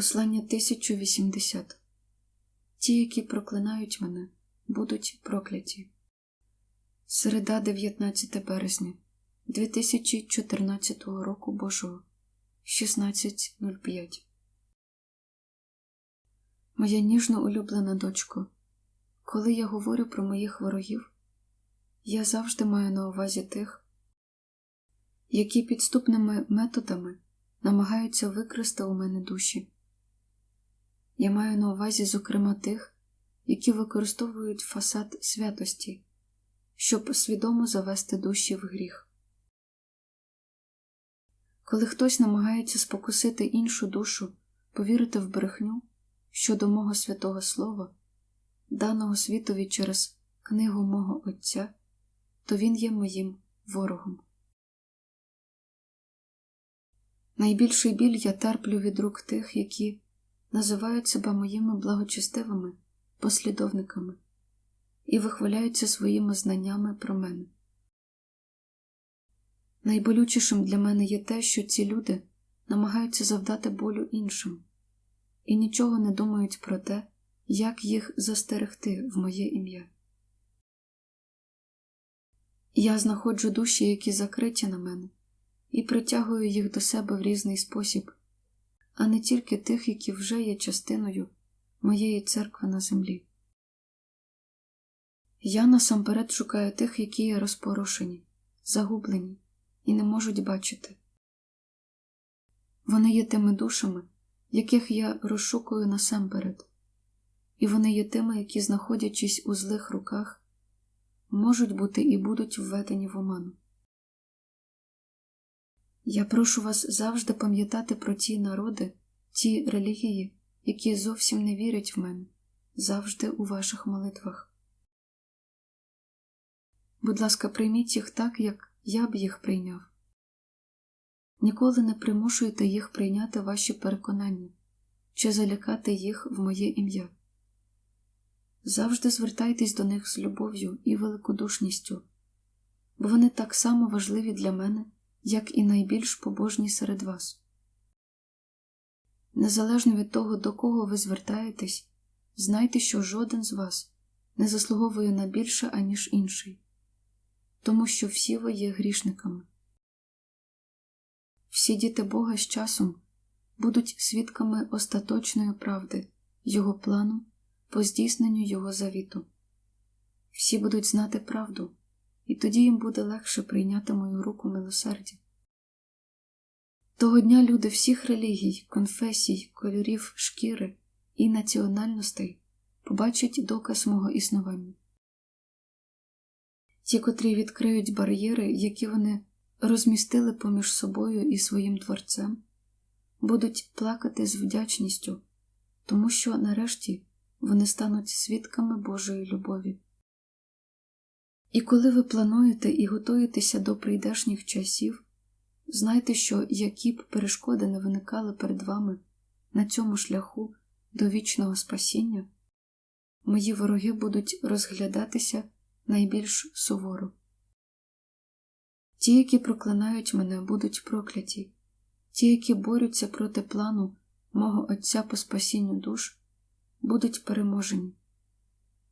Послання 1080 Ті, які проклинають мене, будуть прокляті. Середа 19 березня 2014 року Божого 16.05 Моя ніжно улюблена дочко, коли я говорю про моїх ворогів, я завжди маю на увазі тих, які підступними методами намагаються викрасти у мене душі. Я маю на увазі, зокрема, тих, які використовують фасад святості, щоб свідомо завести душі в гріх. Коли хтось намагається спокусити іншу душу, повірити в брехню щодо мого святого Слова, даного світові через книгу мого Отця, то він є моїм ворогом. Найбільший біль я терплю від рук тих, які називають себе моїми благочестивими послідовниками і вихваляються своїми знаннями про мене. Найболючішим для мене є те, що ці люди намагаються завдати болю іншим і нічого не думають про те, як їх застерегти в моє ім'я. Я знаходжу душі, які закриті на мене, і притягую їх до себе в різний спосіб, а не тільки тих, які вже є частиною моєї церкви на землі. Я насамперед шукаю тих, які є розпорошені, загублені і не можуть бачити. Вони є тими душами, яких я розшукую насамперед, і вони є тими, які, знаходячись у злих руках, можуть бути і будуть введені в оману. Я прошу вас завжди пам'ятати про ті народи, ті релігії, які зовсім не вірять в мене, завжди у ваших молитвах. Будь ласка, прийміть їх так, як я б їх прийняв. Ніколи не примушуйте їх прийняти ваші переконання чи залякати їх в моє ім'я. Завжди звертайтесь до них з любов'ю і великодушністю, бо вони так само важливі для мене, як і найбільш побожні серед вас. Незалежно від того, до кого ви звертаєтесь, знайте, що жоден з вас не заслуговує на більше, аніж інший, тому що всі ви є грішниками. Всі діти Бога з часом будуть свідками остаточної правди, Його плану по здійсненню Його завіту. Всі будуть знати правду, і тоді їм буде легше прийняти мою руку милосердя. Того дня люди всіх релігій, конфесій, кольорів, шкіри і національностей побачать доказ мого існування. Ті, котрі відкриють бар'єри, які вони розмістили поміж собою і своїм творцем, будуть плакати з вдячністю, тому що нарешті вони стануть свідками Божої любові. І коли ви плануєте і готуєтеся до прийдешніх часів, знайте, що які б перешкоди не виникали перед вами на цьому шляху до вічного спасіння, мої вороги будуть розглядатися найбільш суворо. Ті, які проклинають мене, будуть прокляті, ті, які борються проти плану мого Отця по спасінню душ, будуть переможені,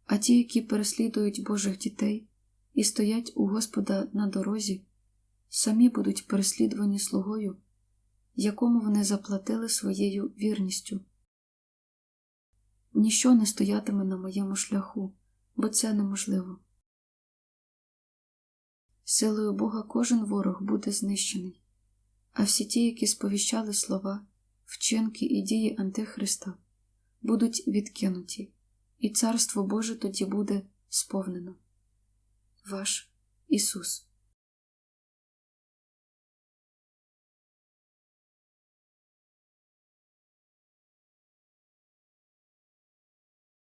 а ті, які переслідують Божих дітей і стоять у Господа на дорозі, самі будуть переслідувані слугою, якому вони заплатили своєю вірністю. Ніщо не стоятиме на моєму шляху, бо це неможливо. Силою Бога кожен ворог буде знищений, а всі ті, які сповіщали слова, вчинки і дії Антихриста, будуть відкинуті, і Царство Боже тоді буде сповнено. Ваш Ісус.